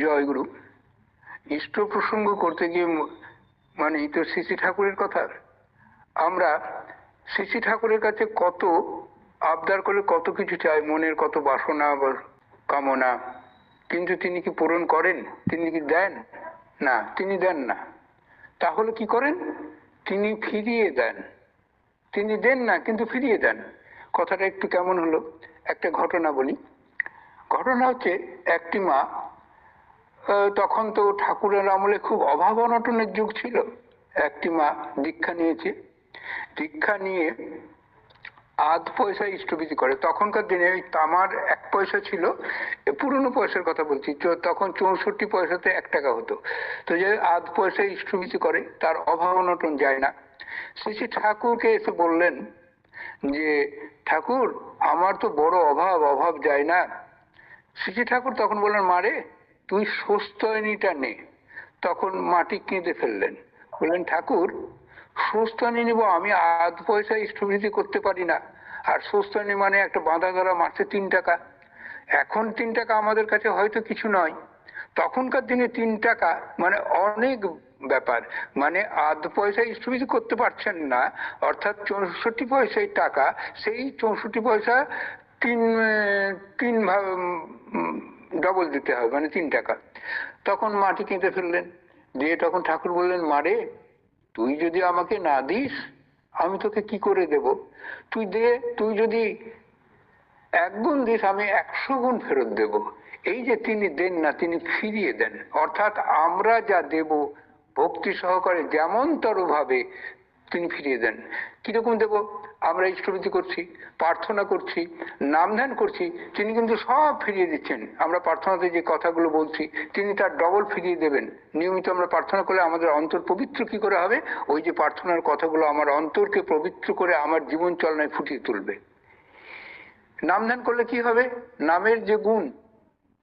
জয়গুরু ইষ্ট প্রসঙ্গ করতে গিয়ে মানে তো শ্রী ঠাকুরের কথা। আমরা শ্রী ঠাকুরের কাছে কত আবদার করে কত কিছু চাই, মনের কত বাসনা কামনা। কিন্তু তিনি কি পূরণ করেন? তিনি কি দেন? না, তিনি দেন না। তাহলে কি করেন? তিনি ফিরিয়ে দেন। তিনি দেন না, কিন্তু ফিরিয়ে দেন। কথাটা একটু কেমন হলো? একটা ঘটনা বলি। ঘটনা হচ্ছে, একটি মা তখন তো ঠাকুরের আমলে খুব অভাব অনটনের যুগ ছিল। একটি মা দীক্ষা নিয়েছে। দীক্ষা নিয়ে আধ পয়সা ইষ্টবিধি করে। তখনকার দিনে ওই তামার এক পয়সা ছিল পুরনো পয়সার কথা বলছি। তখন চৌষট্টি পয়সাতে এক টাকা হতো। তো যে আধ পয়সা ইষ্টবিধি করে, তার অভাব অনটন যায় না। শ্রী ঠাকুরকে এসে বললেন যে, ঠাকুর, আমার তো বড় অভাব অভাব যায় না। শ্রী ঠাকুর তখন বললেন মারে তুই সুস্থয়নীটা নে। তখন মাটি কেঁদে ফেললেন। বললেন, ঠাকুর সুস্থনি নিব, আমি আধ পয়সা ইষ্টবৃদ্ধি করতে পারি না। আর সুস্থনি মানে একটা বাঁধা ধরা মাসে তিন টাকা। এখন তিন টাকা আমাদের কাছে হয়তো কিছু নয়। তখনকার দিনে তিন টাকা মানে অনেক ব্যাপার। মানে আধ পয়সা ইষ্টবিধি করতে পারছেন না, অর্থাৎ চৌষট্টি পয়সায় টাকা, সেই চৌষট্টি পয়সা তিন তিন ডবল দিতে হবে মানে তিন টাকা। তখন মাটি কেঁদে ফেললেন। দিয়ে তখন ঠাকুর বললেন মারে তুই যদি আমাকে না দিস, আমি তোকে কি করে দেব? তুই দে, তুই যদি এক গুণ দিস, আমি একশো গুণ ফেরত দেব। এই যে তিনি দেন না, তিনি ফিরিয়ে দেন। অর্থাৎ আমরা যা দেব, ভক্তি সহকারে যেমন ভাবে তিনি ফিরিয়ে দেন। কীরকম দেব? আমরা ইষ্টভৃতি করছি, প্রার্থনা করছি, নাম ধ্যান করছি, তিনি কিন্তু সব ফিরিয়ে দিচ্ছেন। আমরা প্রার্থনাতে যে কথাগুলো বলছি, তিনি তার ডবল ফিরিয়ে দেবেন। নিয়মিত আমরা প্রার্থনা করলে আমাদের অন্তর পবিত্র কি করে হবে? ওই যে প্রার্থনার কথাগুলো আমার অন্তরকে পবিত্র করে আমার জীবন চলনায় ফুটিয়ে তুলবে। নাম ধ্যান করলে কি হবে? নামের যে গুণ,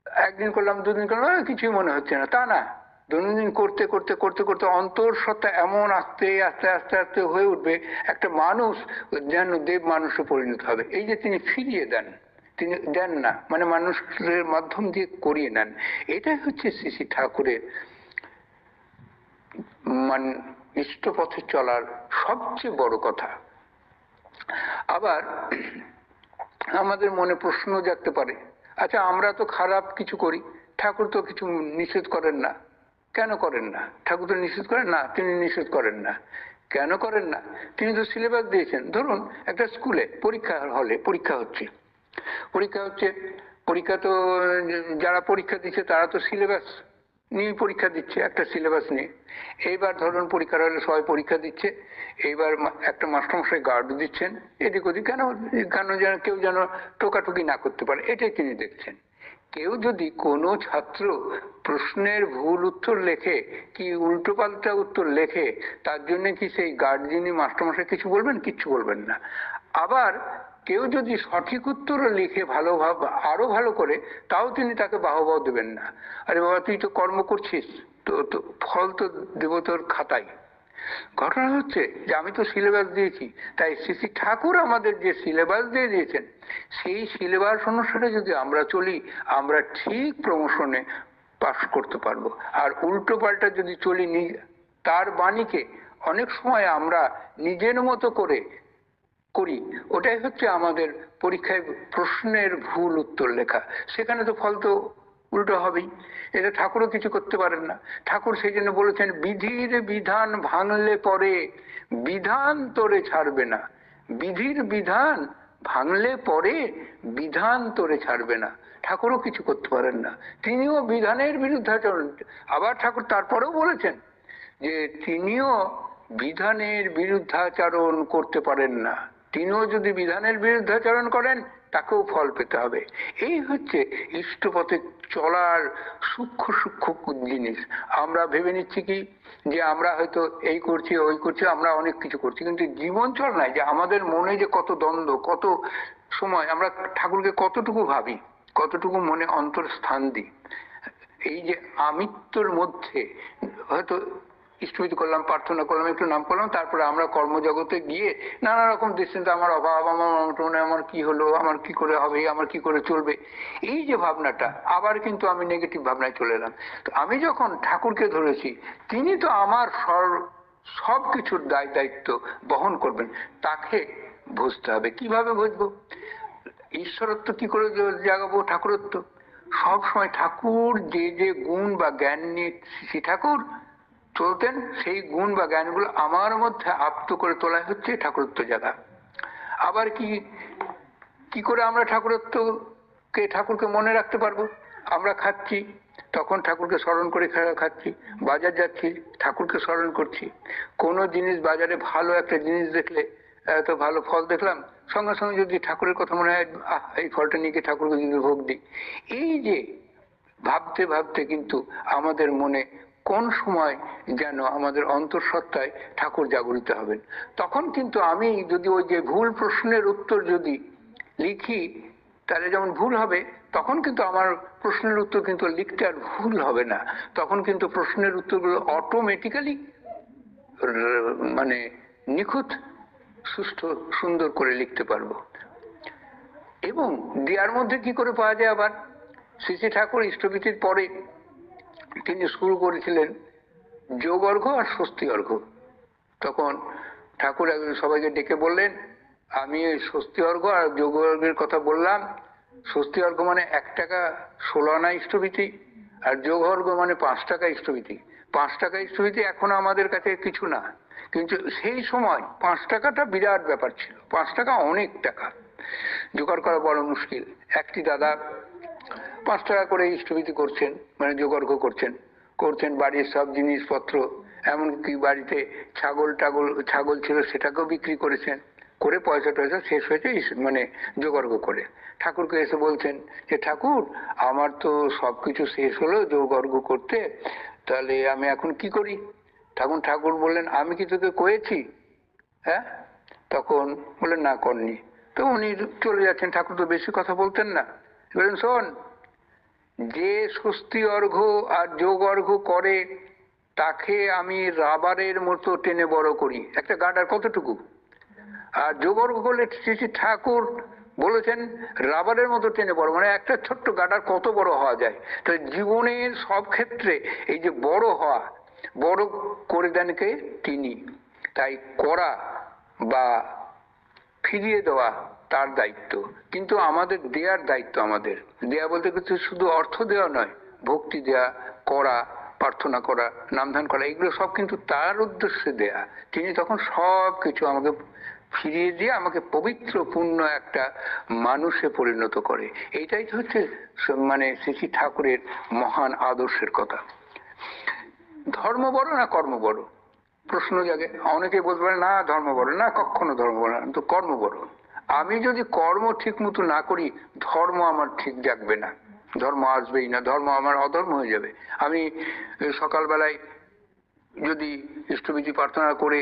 একদিন করলাম, দুদিন করলাম কিছুই মনে হচ্ছে না। তা না। দৈনন্দিন করতে করতে করতে করতে অন্তর সত্তা এমন আস্তে আস্তে আস্তে আস্তে হয়ে উঠবে, একটা মানুষ যেন দেব মানুষে পরিণত হবে। এই যে তিনি ফিরিয়ে দেন, তিনি দেন না মানে মানুষের মাধ্যম দিয়ে করিয়ে নেন, এটাই হচ্ছে শ্রী শ্রী ঠাকুরের মান ইষ্ট পথে চলার সবচেয়ে বড় কথা। আবার আমাদের মনে প্রশ্ন জাগতে পারে আচ্ছা আমরা তো খারাপ কিছু করি, ঠাকুর তো কিছু নিষেধ করেন না। কেন করেন না? ঠাকুর তো নিষেধ করেন? না, তিনি নিষেধ করেন না। কেন করেন না? তিনি তো সিলেবাস দিয়েছেন। ধরুন, একটা স্কুলে পরীক্ষা হলে, পরীক্ষা হচ্ছে। পরীক্ষা হচ্ছে, পরীক্ষা তো, যারা পরীক্ষা দিচ্ছে, তারা তো সিলেবাস নিয়ে পরীক্ষা দিচ্ছে, একটা সিলেবাস নিয়ে। এইবার ধরুন পরীক্ষার হলে সবাই পরীক্ষা দিচ্ছে, এইবার একটা মাস্টারমশাই গার্ড দিচ্ছেন এদিক ওদিক কেন কেন যেন কেউ যেন টোকাটুকি না করতে পারে, এটাই তিনি দেখছেন। কেউ যদি কোনো ছাত্র প্রশ্নের ভুল উত্তর লেখে, কি উল্টোপাল্টা উত্তর লেখে, তার জন্য কি সেই গার্ড যিনি মাস্টারমশাই কিছু বলবেন? কিচ্ছু বলবেন না। আবার কেউ যদি সঠিক উত্তরও লিখে ভালো ভাব, আরও ভালো করে, তাও তিনি তাকে বাহবাহ দেবেন না। আরে বাবা, তুই তো কর্ম করছিস, তো তো ফল তো দেব তোর খাতায়। ঘটনা হচ্ছে যে আমি তো সিলেবাস দিয়েছি, তাই শ্রী ঠাকুর আমাদের যে সিলেবাস দিয়ে দিয়েছেন, সেই সিলেবাস অনুসারে যদি আমরা চলি, আমরা ঠিক প্রমোশনে পাশ করতে পারব। আর উল্টো পাল্টা যদি চলি তার বাণীকে অনেক সময় আমরা নিজের মতো করে করি। ওটাই হচ্ছে আমাদের পরীক্ষায় প্রশ্নের ভুল উত্তর লেখা। সেখানে তো ফল তো উল্টো হবেই। এটা ঠাকুরও কিছু করতে পারেন না। ঠাকুর সেই জন্য বলেছেন, বিধির বিধান ভাঙলে পরে বিধান তোরে ছাড়বে না। বিধির বিধান ভাঙলে পরে বিধান তোরে ছাড়বে না। ঠাকুরও কিছু করতে পারেন না। তিনিও বিধানের বিরুদ্ধাচরণ আবার ঠাকুর তারপরেও বলেছেন যে, তিনিও বিধানের বিরুদ্ধাচরণ করতে পারেন না। তিনিও যদি বিধানের বিরুদ্ধাচরণ করেন তাকেও ফল পেতে হবে। এই হচ্ছে ইষ্টপথে চলার সূক্ষ্ম সূক্ষ্ম জিনিস। আমরা ভেবে নিচ্ছি কি? যে আমরা হয়তো এই করছি, ওই করছি, আমরা অনেক কিছু করছি। কিন্তু জীবন চলনায় যে আমাদের মনে যে কত দ্বন্দ্ব, কত সময় আমরা ঠাকুরকে কতটুকু ভাবি, কতটুকু মনে অন্তর স্থান দিই। এই যে আমিত্বর মধ্যে হয়তো ইষ্টবিধি করলাম, প্রার্থনা করলাম, একটু নাম করলাম, তারপরে আমরা কর্মজগতে গিয়ে নানা রকম দুশ্চিন্তা আমার অভাব, আমার অনটনে, আমার কি হলো, আমার কি করে হবে, আমার কি করে চলবে, এই যে ভাবনাটা, আবার কিন্তু আমি নেগেটিভ ভাবনায় চলে এলাম। তো আমি যখন ঠাকুরকে ধরেছি, তিনি তো আমার সর সব কিছুর দায় দায়িত্ব বহন করবেন, তাকে বুঝতে হবে। কীভাবে বুঝব? ঈশ্বরত্ব কি করে জাগাবো? ঠাকুরত্ব। সব সময় ঠাকুর যে যে গুণ বা জ্ঞান নিয়ে শ্রী ঠাকুর চলতেন, সেই গুণ বা জ্ঞানগুলো আমার মধ্যে আপ্ত করে তোলা হচ্ছে ঠাকুরত্ব জাগা আবার কি কি করে আমরা ঠাকুরত্বকে, ঠাকুরকে মনে রাখতে পারব? আমরা খাচ্ছি, তখন ঠাকুরকে স্মরণ করে খাচ্ছি, বাজার যাচ্ছি, ঠাকুরকে স্মরণ করছি। কোনো জিনিস বাজারে ভালো একটা জিনিস দেখলে, এত ভালো ফল দেখলাম, সঙ্গে সঙ্গে যদি ঠাকুরের কথা মনে হয় এই ফলটা নিয়ে ঠাকুরকে যদি ভোগ দিই। এই যে ভাবতে ভাবতে কিন্তু আমাদের মনে কোন সময় যেন আমাদের অন্তঃসত্ত্বায় ঠাকুর জাগরিত হবেন? তখন কিন্তু আমি যদি ওই যে ভুল প্রশ্নের উত্তর যদি লিখি, তাহলে যেমন ভুল হবে, তখন কিন্তু আমার প্রশ্নের উত্তর কিন্তু লিখতে আর ভুল হবে না। তখন কিন্তু প্রশ্নের উত্তরগুলো অটোমেটিক্যালি মানে নিখুঁত সুষ্ঠু সুন্দর করে লিখতে পারব। এবং দেয়ার মধ্যে কি করে পাওয়া যায় আবার? শ্রী শ্রী ঠাকুর ইষ্টভীতির পরে তিনি শুরু করেছিলেন যোগ অর্ঘ আর স্বস্তি অর্ঘ তখন ঠাকুর একদিন সবাইকে ডেকে বললেন, আমি ওই স্বস্তি অর্ঘ আর যোগ অর্ঘের কথা বললাম। স্বস্তি অর্ঘ মানে এক টাকা ষোলো আনা ইষ্টভীতি আর যোগ অর্ঘ মানে পাঁচ টাকা ইষ্টভীতি। পাঁচ টাকা ইষ্টভীতি এখন আমাদের কাছে কিছু না। কিন্তু সেই সময় পাঁচ টাকাটা বিরাট ব্যাপার ছিল। পাঁচ টাকা অনেক টাকা। জোগাড় করা বড় মুশকিল। একটি দাদা পাঁচ টাকা করে ইষ্টভীতি করছেন মানে যোগার্ঘ করছেন। করছেন বাড়ির সব জিনিসপত্র, এমনকি বাড়িতে ছাগল টাগল, ছাগল ছিল সেটাকেও বিক্রি করেছেন। করে পয়সা টয়সা শেষ হয়েছে মানে যোগার্ঘ করে। ঠাকুরকে এসে বলছেন যে, ঠাকুর, আমার তো সবকিছু শেষ হলো যোগার্ঘ করতে, তাহলে আমি এখন কি করি? তখন ঠাকুর বললেন, আমি কি তোকে কয়েছি? হ্যাঁ? তখন বললেন, না, করনি। তো উনি চলে যাচ্ছেন। ঠাকুর তো বেশি কথা বলতেন না। বললেন শোন? যে স্বস্তি অর্ঘ আর যোগ অর্ঘ করে, তাকে আমি রাবারের মতো টেনে বড় করি। একটা গাডার কতটুকু? আর যোগ অর্ঘ করলে শ্রী ঠাকুর বলেছেন, রাবারের মতো টেনে বড়। মানে একটা ছোট্ট গাডার কত বড় হওয়া যায়? তো জীবনের সব ক্ষেত্রে এই যে বড় হওয়া, বড় করে দেন কে? তিনি। তাই করা বা ফিরিয়ে দেওয়া তার দায়িত্ব। কিন্তু আমাদের দেয়ার দায়িত্ব আমাদের। দেয়া বলতে কিছু শুধু অর্থ দেওয়া নয়, ভক্তি দেয়া, করা, প্রার্থনা করা, নামধান করা, এগুলো সব কিন্তু তার উদ্দেশ্যে দেয়া। তিনি তখন সব কিছু আমাকে ফিরিয়ে দিয়ে আমাকে পবিত্র পূর্ণ একটা মানুষে পরিণত করে। এইটাই তো হচ্ছে মানে শ্রী ঠাকুরের মহান আদর্শের কথা। ধর্ম বড় না কর্ম বড়? প্রশ্ন জাগে। অনেকে বলতে পারে, না ধর্ম বড়, না কখনো ধর্ম বড় না তো কর্ম বড়। আমি যদি কর্ম ঠিক মতো না করি, ধর্ম আমার ঠিক জাগবে না। ধর্ম আসবেই না, ধর্ম আমার অধর্ম হয়ে যাবে। আমি সকালবেলায় যদি ইষ্টবিধি প্রার্থনা করে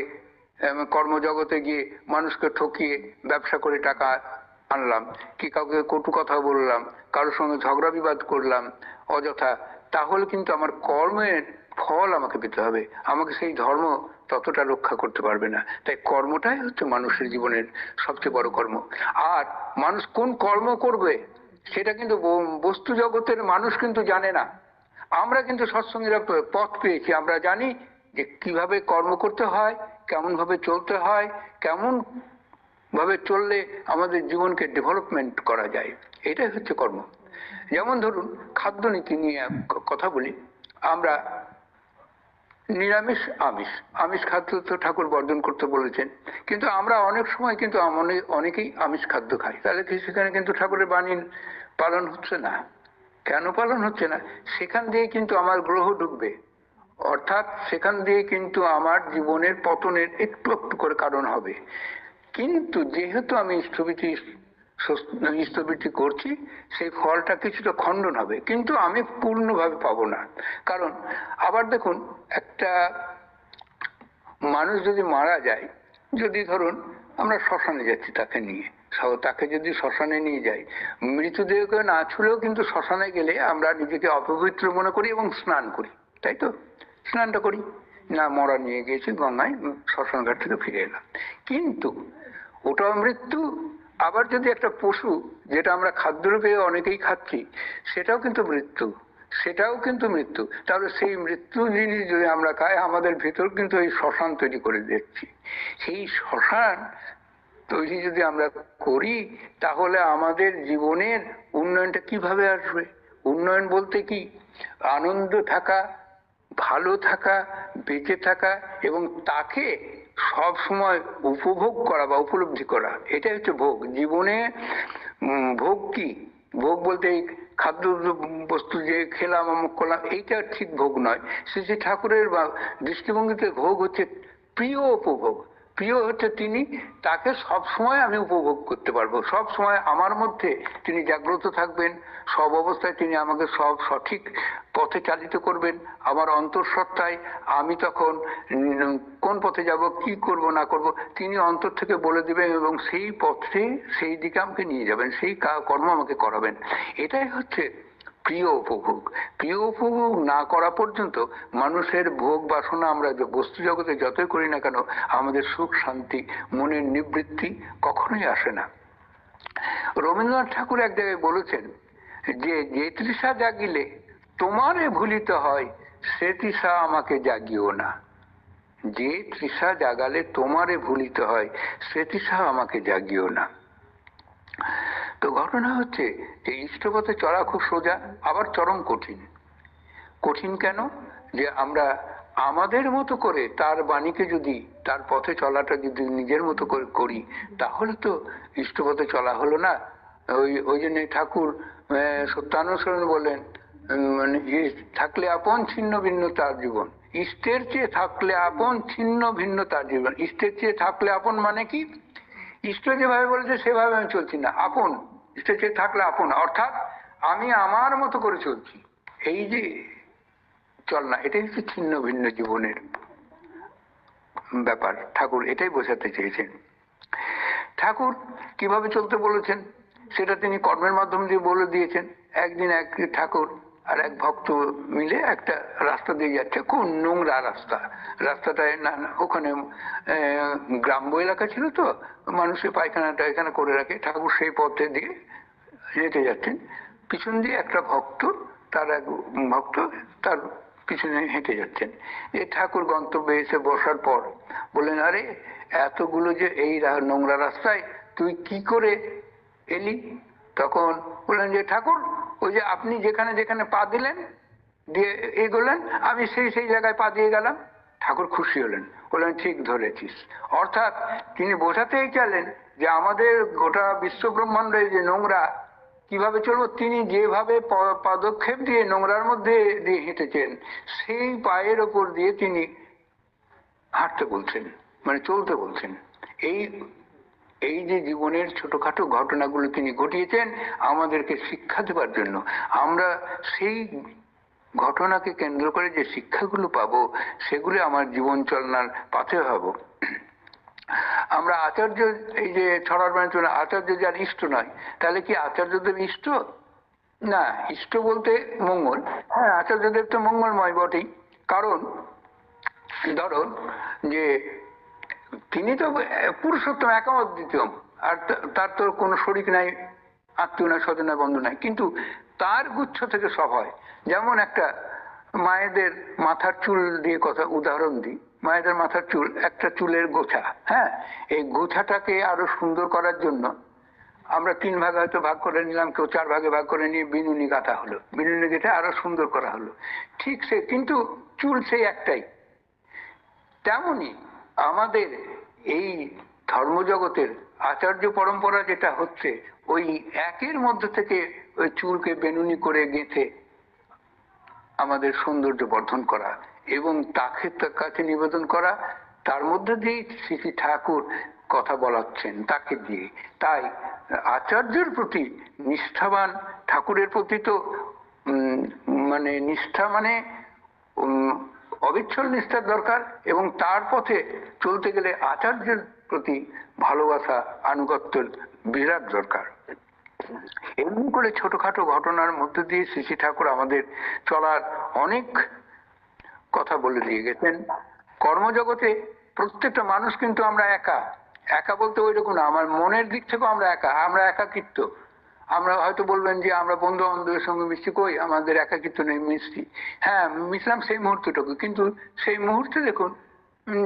কর্মজগতে গিয়ে মানুষকে ঠকিয়ে ব্যবসা করে টাকা আনলাম, কি কাউকে কটু কথা বললাম, কারোর সঙ্গে ঝগড়া বিবাদ করলাম, অযথা, তাহলে কিন্তু আমার কর্মের ফল আমাকে পেতে হবে। আমাকে সেই ধর্ম ততটা রক্ষা করতে পারবে না। তাই কর্মটাই হচ্ছে মানুষের জীবনের সবচেয়ে বড় কর্ম। আর মানুষ কোন কর্ম করবে, সেটা কিন্তু বস্তু জগতের মানুষ কিন্তু জানে না। আমরা কিন্তু সৎসঙ্গীরা পথ পেয়েছি। আমরা জানি যে কীভাবে কর্ম করতে হয় কেমন ভাবে চলতে হয় কেমন ভাবে চললে আমাদের জীবনকে ডেভেলপমেন্ট করা যায়। এটাই হচ্ছে কর্ম। যেমন ধরুন খাদ্য নীতি নিয়ে কথা বলি। আমরা নিরামিষ, আমিষ। আমিষ খাদ্য তো ঠাকুর বর্জন করতে বলেছেন। কিন্তু আমরা অনেক সময় কিন্তু অনেকেই আমিষ খাদ্য খাই। তাহলে সেখানে কিন্তু ঠাকুরের বাণী পালন হচ্ছে না? কেন পালন হচ্ছে না? সেখান দিয়ে কিন্তু আমার গ্রহ ঢুকবে অর্থাৎ সেখান দিয়ে কিন্তু আমার জীবনের পতনের একটু একটু করে কারণ হবে। কিন্তু যেহেতু আমি স্থবিতি স্থবিতি করছি, সেই ফলটা কিছুটা খণ্ডন হবে। কিন্তু আমি পূর্ণভাবে পাবো না। কারণ, আবার দেখুন, একটা মানুষ যদি মারা যায়, যদি ধরুন, আমরা শ্মশানে যাচ্ছি তাকে নিয়ে। তাকে যদি শ্মশানে নিয়ে যাই, মৃতদেহকে না ছুলেও কিন্তু শ্মশানে গেলে আমরা নিজেকে অপবিত্র মনে করি এবং স্নান করি। তাই তো? স্নানটা করি। না, মরা নিয়ে গিয়েছি গঙ্গায় শ্মশান ঘাট থেকে ফিরে এলাম। কিন্তু ওটাও মৃত্যু আবার যদি একটা পশু, যেটা আমরা খাদ্যরূপে অনেকেই খাচ্ছি, সেটাও কিন্তু মৃত্যু, সেটাও কিন্তু মৃত্যু। তাহলে সেই মৃত্যু জিনিস যদি আমরা খাই, আমাদের ভেতর কিন্তু এই শ্মশান তৈরি করে দিচ্ছি। সেই শ্মশান তৈরি যদি আমরা করি, তাহলে আমাদের জীবনের উন্নয়নটা কীভাবে আসবে? উন্নয়ন বলতে কি? আনন্দ থাকা, ভালো থাকা, বেঁচে থাকা এবং তাকে সব সময় উপভোগ করা বা উপলব্ধি করা, এটাই হচ্ছে ভোগ। জীবনে ভোগ কি? ভোগ বলতে খাদ্য বস্তু যে খেলাম, আমুক করলাম, এইটা ঠিক ভোগ নয়। শ্রী শ্রী ঠাকুরের বা দৃষ্টিভঙ্গিতে ভোগ হচ্ছে প্রিয় উপভোগ। প্রিয় হচ্ছে তিনি, তাকে সব সময় আমি উপভোগ করতে পারব। সব সময় আমার মধ্যে তিনি জাগ্রত থাকবেন, সব অবস্থায় তিনি আমাকে সব সঠিক পথে চালিত করবেন। আমার অন্তঃসত্ত্বায় আমি তখন কোন পথে যাব, কি করব, না করব, তিনি অন্তর থেকে বলে দিবেন এবং সেই পথে, সেই দিকে আমাকে নিয়ে যাবেন, সেই কর্ম আমাকে করাবেন। এটাই হচ্ছে প্রিয় উপভোগ। প্রিয় উপভোগ না করা পর্যন্ত মানুষের ভোগ বাসনা আমরা বস্তু জগতে যতই করি না কেন, আমাদের সুখ, শান্তি, মনের নিবৃত্তি কখনোই আসে না। রবীন্দ্রনাথ ঠাকুর এক জায়গায় বলেছেন যে যে তৃষা জাগিলে তোমারে ভুলিত হয়, সে তৃষা আমাকে জাগিও না। যে তৃষা জাগালে তোমারে ভুলিত হয়, সে তৃষা আমাকে জাগিও না। তো ঘটনা হচ্ছে যে ইষ্টপথে চলা খুব সোজা, আবার চরম কঠিন। কঠিন কেন? যে আমরা আমাদের মতো করে তার বাণীকে যদি, তার পথে চলাটা যদি নিজের মতো করে করি, তাহলে তো ইষ্টপথে চলা হলো না। ওই ওই জন্য ঠাকুর সত্যানুসরণ বলেন মানে থাকলে আপন ছিন্ন ভিন্ন তার জীবন। ইষ্টের চেয়ে থাকলে আপন ছিন্ন ভিন্ন তার জীবন। ইষ্টের চেয়ে থাকলে আপন মানে কি? ইষ্ট যেভাবে বলেছে, সেভাবে আমি চলছি না। আপন ইষ্টের চেয়ে থাকলে আপন, অর্থাৎ আমি আমার মতো করে চলছি। এই যে চল না, এটাই হচ্ছে ছিন্ন ভিন্ন জীবনের ব্যাপার। ঠাকুর এটাই বোঝাতে চেয়েছেন। ঠাকুর কীভাবে চলতে বলেছেন, সেটা তিনি কর্মের মাধ্যম দিয়ে বলে দিয়েছেন। একদিন এক ঠাকুর আর এক ভক্ত মিলে একটা রাস্তা দিয়ে যাচ্ছে, খুব নোংরা রাস্তা। রাস্তাটায় না ওখানে গ্রাম্য এলাকা ছিল তো, মানুষে পায়খানাটা এখানে করে রাখে, ঠাকুর সেই পথে দিয়ে হেঁটে যাচ্ছেন। পিছন দিয়ে একটা ভক্ত, তার এক ভক্ত তার পিছনে হেঁটে যাচ্ছেন। এই ঠাকুর গন্তব্যে এসে বসার পর বললেন, আরে, এতগুলো যে এই নোংরা রাস্তায় তুই কি করে এলি? তখন বললেন যে, ঠাকুর ওই যে আপনি যেখানে যেখানে পা দিলেন, দিয়ে এগোলেন আমি সেই সেই জায়গায় পা দিয়ে গেলাম, ঠাকুর খুশি হলেন, বললেন, ঠিক ধরেছিস। অর্থাৎ তিনি বোঝাতেই চাইলেন যে আমাদের গোটা বিশ্ব ব্রহ্মাণ্ডে যে নোংরা, কীভাবে চলবো, তিনি যেভাবে পদক্ষেপ দিয়ে নোংরার মধ্যে দিয়ে হেঁটেছেন, সেই পায়ের ওপর দিয়ে তিনি হাঁটতে বলছেন মানে চলতে বলছেন। এই এই যে জীবনের ছোটখাটো ঘটনাগুলো তিনি ঘটিয়েছেন, আমাদেরকে শিক্ষা দেবার জন্য। আমরা সেই ঘটনাকে কেন্দ্র করে যে শিক্ষাগুলো পাবো, সেগুলো আমার জীবন চলনার পাথে হব। আমরা আচার্য, এই যে ছড়ার মানে আচার্য যার ইষ্ট নয়, তাহলে কি আচার্যদের ইষ্ট? না, ইষ্ট বলতে মঙ্গল। হ্যাঁ আচার্যদের তো মঙ্গলময় বটেই। কারণ, ধরো যে তিনি তো পুরুষোত্তম একামত দ্বিতীয়। আর তার তো কোনো শরিক নাই, আত্মীয় নাই, স্বজন নাই, বন্ধু নাই। কিন্তু তার গুচ্ছ থেকে সব হয়। যেমন একটা মায়েদের মাথার চুল দিয়ে কথা, উদাহরণ দিই। মায়েদের মাথার চুল, একটা চুলের গোছা হ্যাঁ? এই গোছাটাকে আরও সুন্দর করার জন্য আমরা তিন ভাগে হয়তো ভাগ করে নিলাম, কেউ চার ভাগে ভাগ করে নিয়ে বিনুনি গাঁথা হলো। বিনুনি গেঁথে আরও সুন্দর করা হলো। ঠিক সে, কিন্তু চুল সেই একটাই। তেমনি আমাদের এই ধর্মজগতের আচার্য পরম্পরা যেটা হচ্ছে, ওই একের মধ্যে থেকে ওই চুলকে বেনুনি করে গেঁথে আমাদের সৌন্দর্য বর্ধন করা এবং তাকে তার কাছে নিবেদন করা, তার মধ্যে দিয়েই শ্রী শ্রী ঠাকুর কথা বলাচ্ছেন তাকে দিয়ে। তাই আচার্যের প্রতি নিষ্ঠাবান, ঠাকুরের প্রতি তো মানে নিষ্ঠা মানে অবিচ্ছল নিষ্ঠার দরকার এবং তার পথে চলতে গেলে আচার্যের প্রতি ভালোবাসা আনুগত্যের বিরাট দরকার। এমনি করে ছোটখাটো ঘটনার মধ্যে দিয়ে শ্রী ঠাকুর আমাদের চলার অনেক কথা বলে দিয়ে গেছেন। কর্মজগতে প্রত্যেকটা মানুষ কিন্তু আমরা একা। একা বলতে ওই রকম না, আমার মনের দিক থেকেও আমরা একা, আমরা একাকিত্ব। আমরা হয়তো বলবেন যে আমরা বন্ধু বান্ধবের সঙ্গে মিশছি কই? আমাদের একাকিত্ব নেই, মিশছি। হ্যাঁ মিশলাম সেই মুহূর্তটুকু। কিন্তু সেই মুহূর্তে দেখুন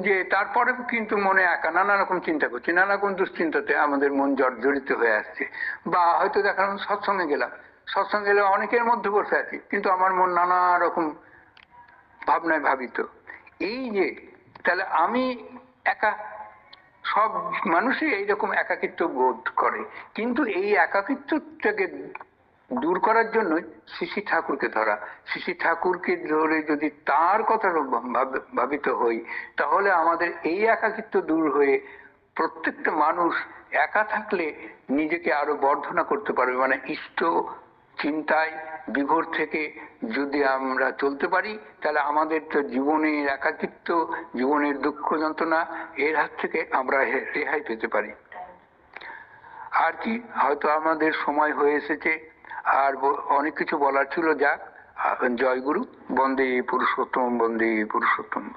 যে তারপরে কিন্তু মনে একা নানা রকম চিন্তা করছি, নানা রকম দুশ্চিন্তাতে আমাদের মন জর্জরিত হয়ে আসছে। বা হয়তো দেখালাম সৎসঙ্গে গেলাম। সৎসঙ্গে গেলে অনেকের মধ্যে বসে আছি, কিন্তু আমার মন নানা রকম ভাবনায় ভাবিত। এই যে, তাহলে আমি একা সব মানুষই এইরকম একাকিত্ব বোধ করে। কিন্তু এই একাকিত্বটাকে দূর করার জন্য শিশি ঠাকুরকে ধরা। শিশি ঠাকুরকে ধরে যদি তার কথা ভাব- ভাবিত হই, তাহলে আমাদের এই একাকিত্ব দূর হয়ে প্রত্যেকটা মানুষ একা থাকলে নিজেকে আরও বর্ধনা করতে পারবে। মানে ইষ্ট, চিন্তায় বিভোর থেকে যদি আমরা চলতে পারি, তাহলে আমাদের তো জীবনের একাকিত্ব, জীবনের দুঃখ যন্ত্রণা, এর হাত থেকে আমরা রেহাই পেতে পারি। আর কি, হয়তো আমাদের সময় হয়ে এসেছে। আর অনেক কিছু বলার ছিল, যাক। জয়গুরু জয় গুরু বন্দে পুরুষোত্তম বন্দে পুরুষোত্তম।